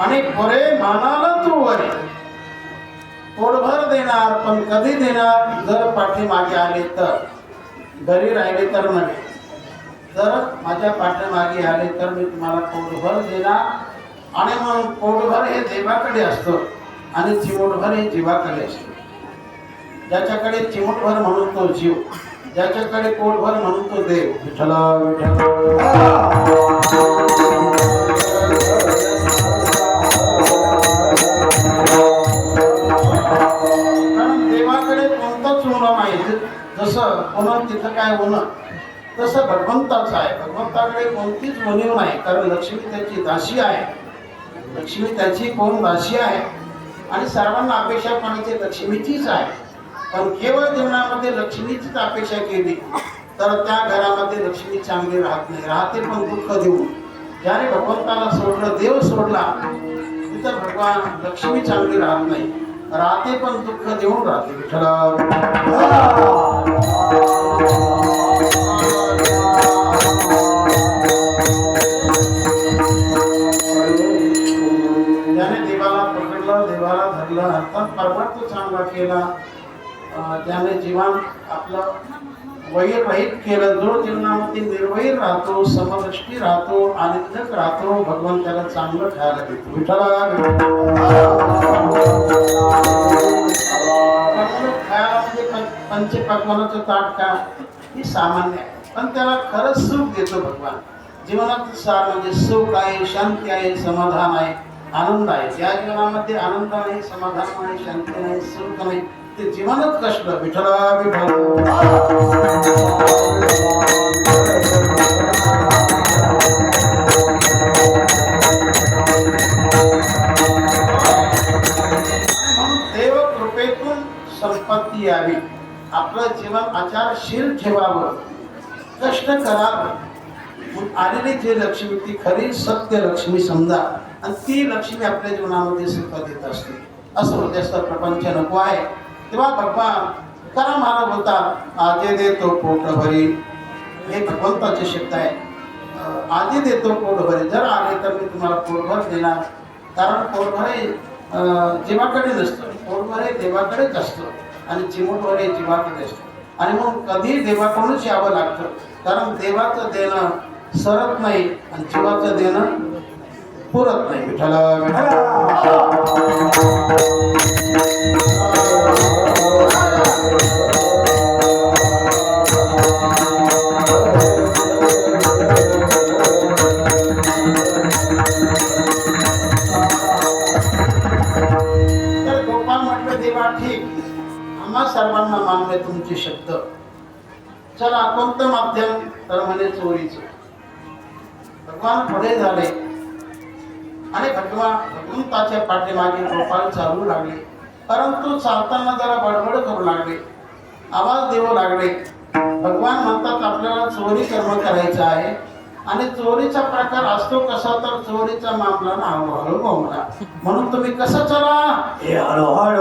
आणि बरे मानाला तू वरे. पोटभर देणार पण कधी देणार? जर पाठीमागे आले तर. घरी राहिले तर नव्हे जर माझ्या पाठीमागे आले तर मी तुम्हाला पोटभर देणार. आणि मग पोटभर हे देवाकडे असतं. आणि चिमूटभर हे जीवाकडे असतं. ज्याच्याकडे चिमूटभर म्हणून तो जीव ज्याच्याकडे पोटभर म्हणून तो देव. विठ्ठला कारण जसं होणं तिथं काय होणं तसं भगवंताचं आहे. भगवंताकडे कोणतीच उणीव नाही. कारण लक्ष्मी त्याची दाशी आहे. लक्ष्मी त्याची कोण दाशी आहे? आणि सर्वांना अपेक्षा पाण्याची लक्ष्मीचीच आहे. पण केवळ जीवनामध्ये लक्ष्मीचीच अपेक्षा केली तर त्या घरामध्ये लक्ष्मी चांगली राहत नाही. राहते पण दुःख देऊन. ज्याने भगवंताला सोडलं देव सोडला तिथं भगवान लक्ष्मी चांगली राहत नाही. राहते पण दुःख देऊन राहते. विठ्ठला केला त्याने जीवन आपलं वैरहित केलं जो जीवनामध्ये निर्वैर राहतो समदृष्टी राहतो आनंदक राहतो भगवान त्याला चांगलं खायला देतो विठ्ठला खायला म्हणजे पंचपक्वानाचं ताट का? ही सामान्य आहे. पण त्याला खरंच सुख देतो भगवान. जीवनात सार म्हणजे सुख आहे शांती आहे समाधान आहे आनंद आहे. ज्या जीवनामध्ये आनंद नाही समाधान नाही शांती नाही सुख नाही ते जीवनच कष्ट विठला विठ्ठल. म्हणून देव कृपेतून संपत्ती यावी. आपलं जीवन आचारशील ठेवावं कष्ट करावं. आलेली जी लक्ष्मी ती खरी सत्य लक्ष्मी समजा आणि ती लक्ष्मी आपल्या जीवनामध्ये सुख देत असते. असं होते असतं प्रपंच नको आहे. तेव्हा भगवान करा मला बोलतात आजे देतो पोट भरी. हे भगवंताचे शब्द आहे. आधी देतो पोटभरे जर आले तर मी तुम्हाला पोटभर देणार. कारण पोटभर हे देवाकडेच असतं. पोटभर हे देवाकडेच असतं. आणि चिमूटभर हे जीवाकडे असतं. आणि मग कधी देवाकडूनच यावं लागतं? कारण देवाचं देणं सरत नाही आणि जीवाचं देणं पुरत नाही. विठ्ठला विठ्ठला भगवान पुढे झाले आणि भगवान भगवंताच्या पाठीमागे गोपाल चालू लागले. परंतु चालताना जरा बडबड करू लागले. आवाज देऊ लागले. भगवान म्हणतात आपल्याला चोरी कर्म करायचं आहे. आणि चोरीचा प्रकार असतो कसा तर चोरीचा मामला ना हळूहळू बोमला म्हणून तुम्ही कसं चला? हे हळूहळू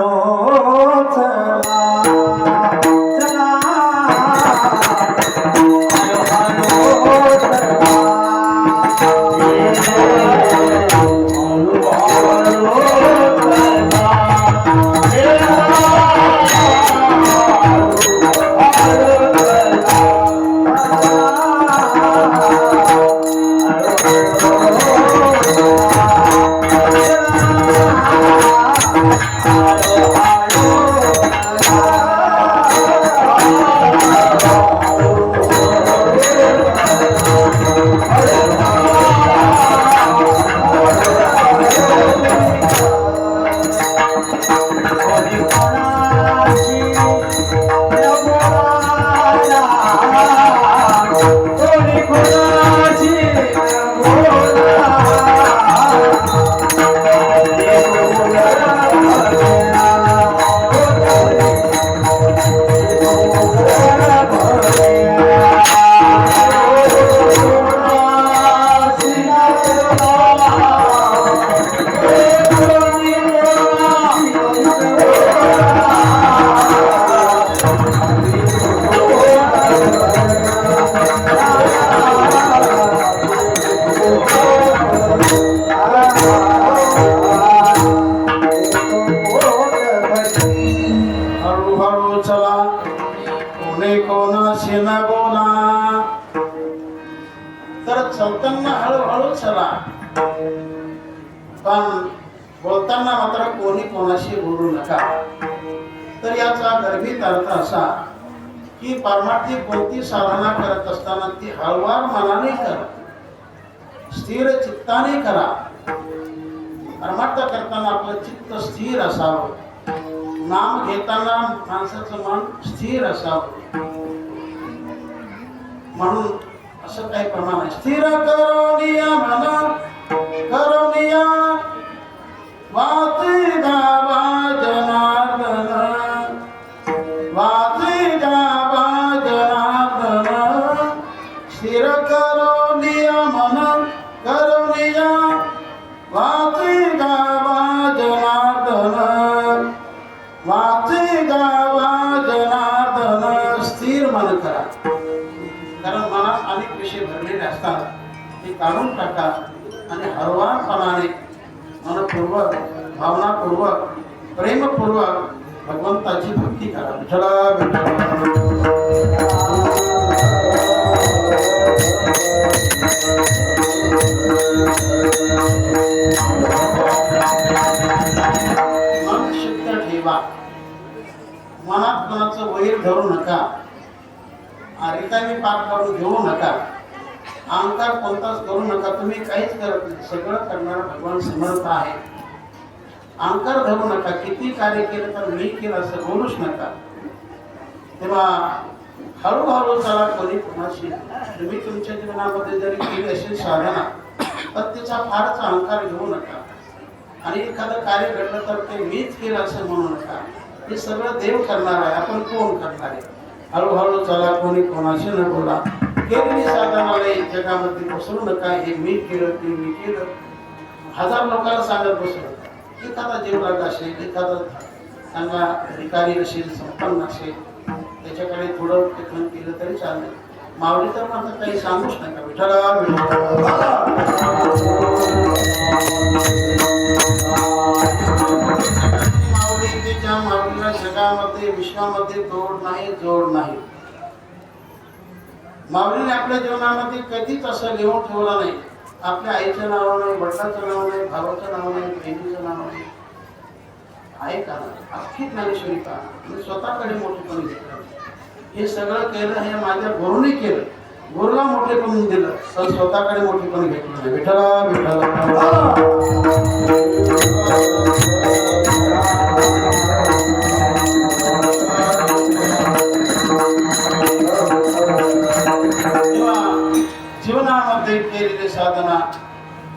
चला. पण बोलताना मात्र कोणी कोणाशी बोलू नका. तर याचा गर्भित अर्थ असा की पारमार्थिक कोणती साधना करत असताना ती हळवार मनाने करा. स्थिर चित्ताने करा. परमार्थ करताना आपलं चित्त स्थिर असावं. नाम घेताना माणसाचं मन स्थिर असावं. म्हणून असं काही प्रमाण आहे. स्थिर करोनिया म्हणा करोनिया वाचे गावा जनार्दन वाचे गावा जनार्दन. स्थिर करोनिया म्हणा करोनिया वाचे गावा जनार्दन वाचे गावा असतात ते काढून टाका आणि हरवारपणाने मनपूर्वक भावनापूर्वक प्रेमपूर्वक भगवंताची भक्ती करा. विठला मन शुद्ध ठेवा. मनात मनाचं वैर धरू नका. रिकामी पाठ करून घेऊ नका. अहंकार कोणताच करू नका. तुम्ही काहीच करत नाही. सगळं करणारा भगवान समर्थ आहे. अहंकार धरू नका. किती कार्य केलं तर मी केलं असं बोलूच नका. तेव्हा हळूहळू चला कोणी कोणाशी. तुम्ही तुमच्या जीवनामध्ये जरी केली असेल साधना तर तिचा फारच अहंकार घेऊ नका. आणि एखादं कार्य घडलं तर ते मीच केलं असं म्हणू नका. हे सगळं देव करणार आहे. आपण कोण करणार आहे? हळूहळू चला कोणी कोणाशी न बोला. केलेली साधनाला जगामध्ये बसवू नका हे मी केलं ते मी केलं. हजार लोकांना सांगत बसू एखादा जीवलाग असेल एखादा चांगला अधिकारी असेल संपन्न असेल त्याच्याकडे थोडं लेखन केलं तरी चालेल. मावळी तर मात्र काही सांगूच नका विठ्ठला माऊलीने आपल्या जीवनामध्ये कधीच असं लिहून ठेवलं नाही. आपल्या आईच्या नावाने वडिलांचं नाव नाही भावाचं नाव नाही बहिणीचं नाव नाही. आहे का अख्खी ज्ञानेश्वरी का? मी स्वतःकडे मोठेपण घेतलं. हे सगळं केलं हे माझ्या गुरुने केलं. गुरुला मोठेपण दिलं. तर स्वतःकडे मोठेपण घेतलं. नाही विठ्ठला जीवनामध्ये केलेली साधना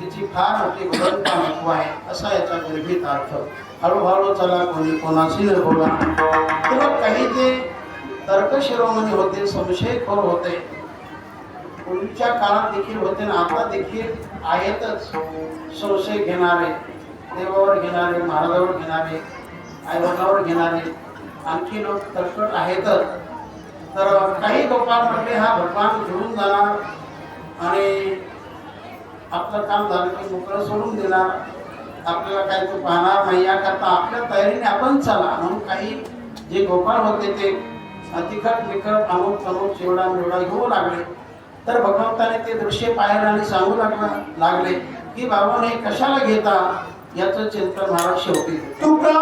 तिची फार मोठी भगवंता महत्त्व आहे असा याचा गर्भित अर्थ. हळूहळू चला कोणी कोणाशी न बोला. तुला काही जे तर्कशिरोमणी होते संशयखोर होते पूर्वीच्या काळात देखील होते ना आता देखील आहेतच. संशय घेणारे देवावर घेणारे महाराजावर घेणारे आईवडिलावर घेणारे आणखी लोक तर्कट आहेतच. तर काही लोकांमध्ये हा भगवान घेऊन जाणार आणि आपलं काम झालं की मोकळं सोडून देणार. आपल्याला काही तो पाहणार नाही. याकरता आपल्या तयारीने आपण चला. म्हणून काही जे गोपाळ होते ते तिखट मिखट अमुक तमुक चिवडा मिवडा घेऊ लागले. तर भगवंताने ते दृश्य पाहायला आणि सांगू लागला लागले की बाबा हे कशाला घेता? याचं चिंतन महाराज शेवटी. तुका